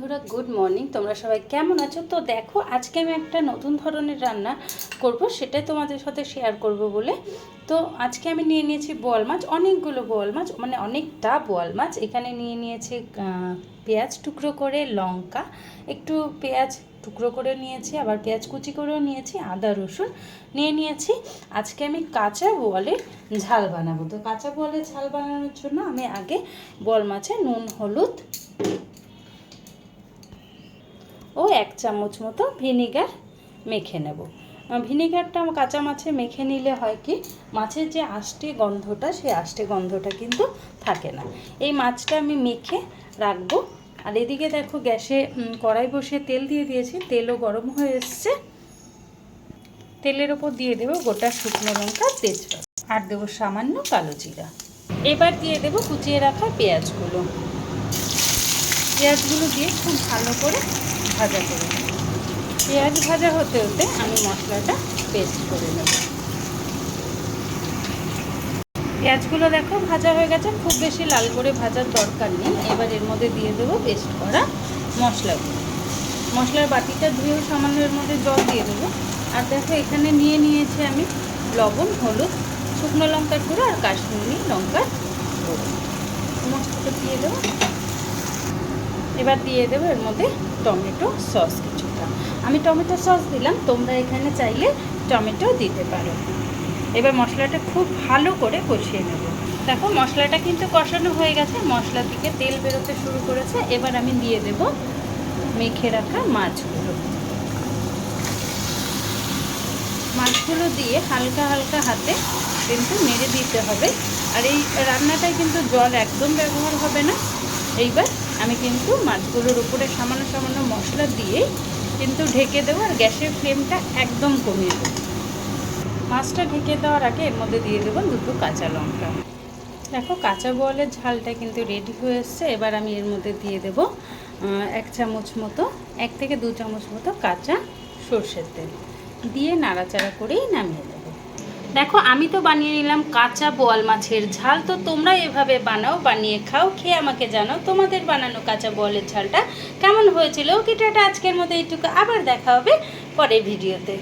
বন্ধুরা good morning তোমরা সবাই কেমন আছো? তো দেখো, আজকে আমি একটা নতুন ধরনের রান্না করব, সেটাই তোমাদের সাথে শেয়ার করব বলে। তো আজকে আমি নিয়ে নিয়েছি বোয়াল মাছ, অনেকগুলো বোয়াল মাছ মানে অনেকটা বোয়াল মাছ। এখানে নিয়ে নিয়েছি পেঁয়াজ টুকরো করে লঙ্কা, একটু পেঁয়াজ টুকরো করে নিয়েছি, আবার পেঁয়াজ কুচি করেও নিয়েছি, আদা, রসুন নিয়ে নিয়েছি। আজকে আমি কাঁচা বোয়ালের ঝাল বানাবো। তো কাঁচা বোয়ালের ঝাল বানানোর জন্য আমি আগে বোয়াল মাছে নুন, হলুদ এক চামচ মতো ভিনিগার মেখে নেব। ভিনিগারটা কাঁচা মাছে মেখে নিলে হয় কি, মাছের যে আষ্টে গন্ধটা, সেই আষ্টে গন্ধটা কিন্তু থাকে না। এই মাছটা আমি মেখে রাখব। আর এদিকে দেখো গ্যাসে কড়াই বসে তেল দিয়ে দিয়েছি। তেলও গরম হয়ে এসছে। তেলের ওপর দিয়ে দেবো গোটা শুকনো লঙ্কা, তেজপাতা। আর দেবো সামান্য কালো জিরা। এবার দিয়ে দেবো কুচিয়ে রাখা পেঁয়াজগুলো। পেঁয়াজগুলো দিয়ে খুব ভালো করে ভাজা করে পেঁয়াজ ভাজা হতে হতে আমি মশলাটা পেস্ট করে নেব। পেঁয়াজগুলো দেখো ভাজা হয়ে গেছে, খুব বেশি লাল করে ভাজার দরকার নেই। এবার এর মধ্যে দিয়ে দেবো পেস্ট করা মশলাগুলো। মশলার বাটিটা ধুয়েও সামান্য এর মধ্যে জল দিয়ে দেবো। আর দেখো এখানে নিয়ে নিয়েছি আমি লবণ, হলুদ, শুকনো লঙ্কার গুঁড়ো আর কাশ্মীরি লঙ্কার গুঁড়ো। সমস্তটা দিয়ে দেবো। এবার দিয়ে দেবো এর মধ্যে টমেটো সস কিছুটা। আমি টমেটো সস দিলাম, তোমরা এখানে চাইলে টমেটো দিতে পারো। এবার মশলাটা খুব ভালো করে কষিয়ে নেব। দেখো, মশলাটা কিন্তু কষানো হয়ে গেছে, মশলা থেকে তেল বেরোতে শুরু করেছে। এবার আমি দিয়ে দেব মেখে রাখা মাছগুলো। মাছগুলো দিয়ে হালকা হালকা হাতে কিন্তু মেরে দিতে হবে। আর এই রান্নাটায় কিন্তু জল একদম ব্যবহার হবে না। এইবার আমি কিন্তু মাছগুলোর উপরে সামান্য সামান্য মশলা দিয়ে কিন্তু ঢেকে দেবো আর গ্যাসের ফ্লেমটা একদম কমিয়ে দেবো। মাছটা ঢেকে দেওয়ার আগে এর মধ্যে দিয়ে দেবো দুটো কাঁচা লঙ্কা। দেখো কাঁচা বোয়ালের ঝালটা কিন্তু রেডি হয়ে এসছে। এবার আমি এর মধ্যে দিয়ে দেব এক চামচ মতো, এক থেকে দু চামচ মতো কাঁচা সর্ষের তেল। দিয়ে নাড়াচাড়া করেই নামিয়ে দেবো দেখো, আমি তো বানিয়ে নিলাম কাঁচা বোয়াল মাছের ঝাল, তো তোমরা এভাবে বানাও, বানিয়ে খাও, খেয়ে আমাকে জানাও তোমাদের বানানো কাঁচা বোয়ালের ঝালটা কেমন হয়েছিল। কিটাটা আজকের মতো এইটুকু, আবার দেখা হবে পরের ভিডিওতে।